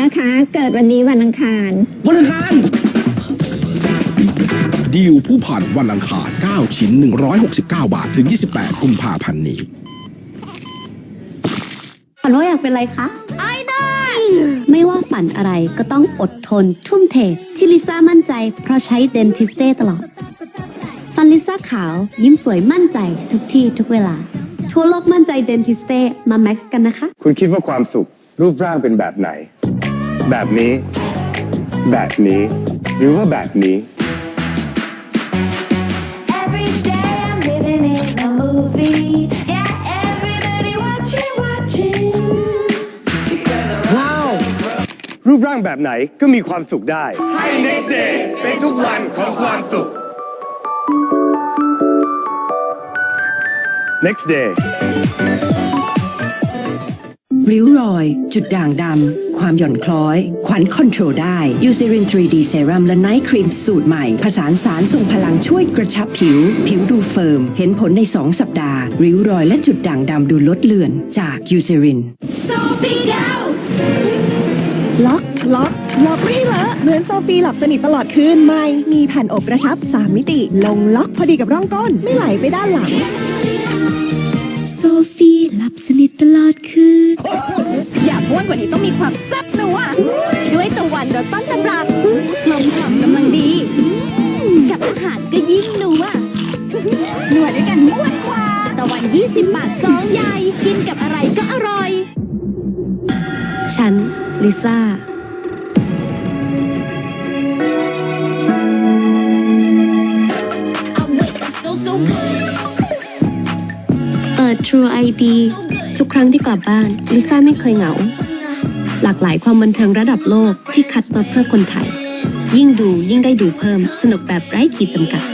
นะคะ เกิดวันนี้วันอังคารวันอังคารดีลผู้ผ่านวันอังคาร 9 ชิ้น 169 บาท ถึง 28กุมภาพันธ์นี้ฝันว่าอยากเป็นอะไรคะไอดอลไม่ว่าฝันอะไรก็ต้องอดทน ทุ่มเท ที่ลิซ่ามั่นใจ เพราะใช้เดนทิสเต้ตลอด ฟันลิซ่าขาวยิ้มสวยมั่นใจทุกที่ทุกเวลา ทั่วโลกมั่นใจเดนทิสเต้มาแม็กซ์กันนะคะ คุณคิดว่าความสุขรูปร่างเป็นแบบไหน แบบนี้ แบบนี้ หรือว่าแบบนี้ Every day I'm living in a movie. Yeah, everybody watching, watching. ว้าว รูปร่างแบบไหนก็มีความสุขได้ ให้ next day เป็นทุกวันของความสุข next day ริ้วรอย จุดด่างดำ ความหย่อนคล้อย ขวัญคอนโทรลได้ยูซ r ริน 3D เซรั่มและไนท์ครีมสูตรใหม่ ผสานสารส่งพลังช่วยกระชับผิว ผิวดูเฟิร์ม เห็นผลใน 2 สัปดาห์ ริ้วรอยและจุดด่างดำดูลดเลือนจากยูซ r ริน Sophie go! ล็อกล็อกล็อกไม่ให้เลอะเหมือนโซฟีหลับสนิทตลอดคืนไม่มีแผ่นอบกระชับ 3 มิติ ลงล็อกพอดีกับร่องก้นไม่ไหลไปด้านหลังโซฟี หลับสนิทตลอดคืน อยากอ้วนกว่านี้ต้องมีความแซ่บนัวด้วยตะวันรสต้นตำรับกลมกล่อมกำลังดี กับอาหารก็ยิ่งนัวหนวดด้วยกันม้วนกว่าตะวัน 20 บาทสองใหญ่ กินกับอะไรก็อร่อย ฉัน ลิซ่า True ID ทุกครั้งที่กลับบ้านลิซ่าไม่เคยเหงา หลากหลายความบันเทิงระดับโลกที่คัดมาเพื่อคนไทย ยิ่งดูยิ่งได้ดูเพิ่มสนุกแบบไร้ขีดจำกัด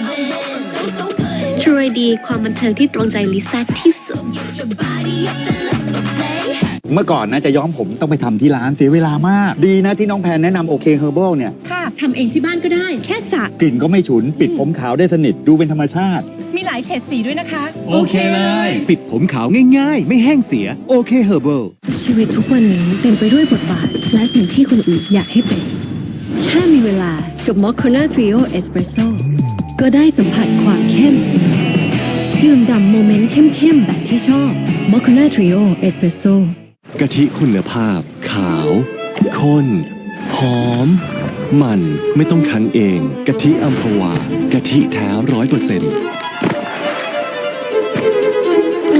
So, so good. True ID ความบันเทิงที่ตรงใจลิซ่าที่สุด Get your body up and let's go play. เมื่อก่อนนะจะย้อมผมต้องไปทำที่ร้านเสียเวลามาก ดีนะที่น้องแพนแนะนำโอเคเฮอร์เบิลเนี่ย ค่ะทำเองที่บ้านก็ได้ แค่สระกลิ่นก็ไม่ฉุน ปิดผมขาวได้สนิทดูเป็นธรรมชาติ มีหลายเฉดสีด้วยนะคะ โอเคเลย ปิดผมขาวง่ายๆ ไม่แห้งเสีย โอเคเฮอร์เบิลชีวิตทุกวันนี้เต็มไปด้วยบทบาท และสิ่งที่คนอื่นอยากให้เป็น แค่มีเวลากับมอคค n นาทริโอเอสเปรสโซ่ก็ได้สัมผัสความเข้ม ดื่มด่ำโมเมนต์เข้มๆ แบบที่ชอบมอคค n นาทริโอเอสเปรสโซ่กะทิคุณภาพ ขาวข้นหอม มันไม่ต้องคั้นเอง กะทิอัมพวากะทิแท้ร้อยเปอร์เซ็นต์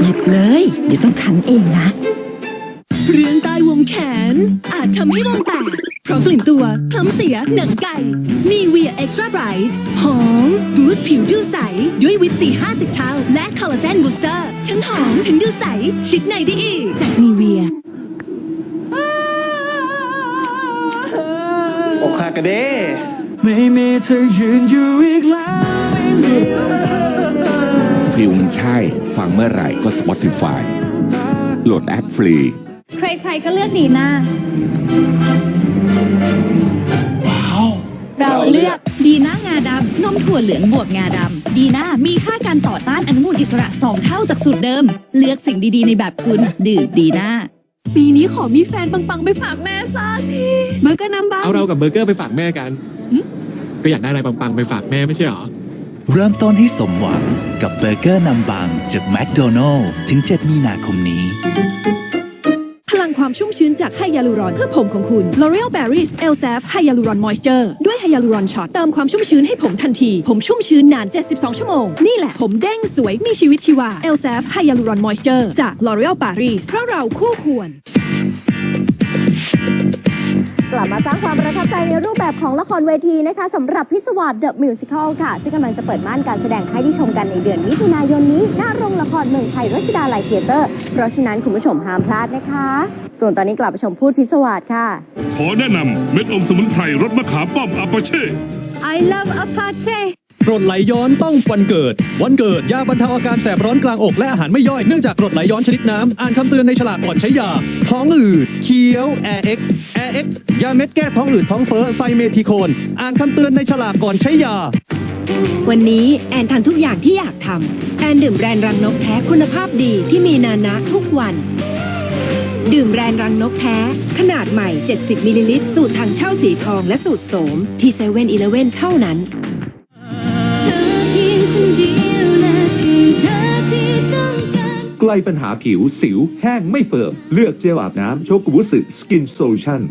หยิบเลย เดี๋ยวต้องคันเองนะ เรื่องใต้วงแขน อาจทำให้วงแตก เพราะกลิ่นตัวคล้ำเสียหนังไก่นีเวียเอ็กซ์ตร้าไบรท์หอมบูสต์ผิวดูใส ด้วยวิตซี50 เท่า และคอลลาเจนบูสเตอร์ ทั้งหอมทั้งดูใส ชิดในได้อีก จากนีเวียอกหักกระเด้ไม่มีเธอยืนอยู่อีกแล้ว ฟิลมันใช่ ฟังเมื่อไหร่ก็ Spotify โหลดแอปฟรี ใครๆก็เลือกดีหน้าเราเลือกดีน่างาดำนมถั่วเหลืองบวกงาดำดีน่ามีค่าการต่อต้านอนุมูลอิสระ 2 เท่าจากสูตรเดิม เลือกสิ่งดีๆในแบบคุณ ดื่มดีน่าปีนี้ขอมีแฟนปัง ๆ ไปฝากแม่สักทีเบอร์เกอร์น้ำบังเอาเรากับเบอร์เกอร์ไปฝากแม่กัน ก็อยากได้อะไรปังๆไปฝากแม่ไม่ใช่หรอ เริ่มต้นให้สมหวังกับเบอร์เกอร์นำบางจากแมคโดนัลล์ถึง 7 มีนาคมนี้ พลังความชุ่มชื้นจากไฮยาลูรอนเพื่อผมของคุณ L'Oreal Paris e l s a f ไฮยาลูรอนมอยเจอร์ด้วยไฮยาลูรอนช็อตเติมความชุ่มชื้นให้ผมทันที ผมชุ่มชื้นนาน 72 ชั่วโมง นี่แหละผมเด้งสวยมีชีวิตชีวา e l s a f ไฮยาลูรอนมอยเจอร์จาก L'Oreal Paris เพราะเราคู่ควร กลับมาสร้างความประทับใจในรูปแบบของละครเวทีนะคะสำหรับพิศวาส The Musical ค่ะ ซึ่งกำลังจะเปิดม่านการแสดงให้ได้ชมกันในเดือนมิถุนายนนี้ หน้าโรงละครเมืองไทยรัชดาลัยเธียเตอร์ เพราะฉะนั้นคุณผู้ชมห้ามพลาดนะคะ ส่วนตอนนี้กลับไปชมพูดพิศวาสค่ะ ขอแนะนำเม็ดอมสมุนไพรรสมะขามป้อมอาปาเช่ I love Apache กรดไหลย้อนต้องวันเกิด วันเกิด ยาบรรเทาอาการแสบร้อนกลางอกและอาหารไม่ย่อยเนื่องจากกรดไหลย้อนชนิดน้ำ อ่านคำเตือนในฉลากก่อนใช้ยา ท้องอืดเคี้ยว Air X Air X ยาเม็ดแก้ท้องอืดท้องเฟ้อไซเมทิโคน อ่านคำเตือนในฉลากก่อนใช้ยา วันนี้แอนทำทุกอย่างที่อยากทำแอนดื่มแบรนด์รังนกแท้คุณภาพดีที่มีนานะทุกวัน ดื่มแบรนด์รังนกแท้ ขนาดใหม่ 70มิลลิลิตรสูตรทางเช่าสีทองและสูตรโสมที่เซเว่นอีเลเว่นเท่านั้น ลปัญหาผิวสิวแห้งไม่เฟิร์มเลือกเจลอาบน้ำโชกุบุสึสกินโซลูชั่น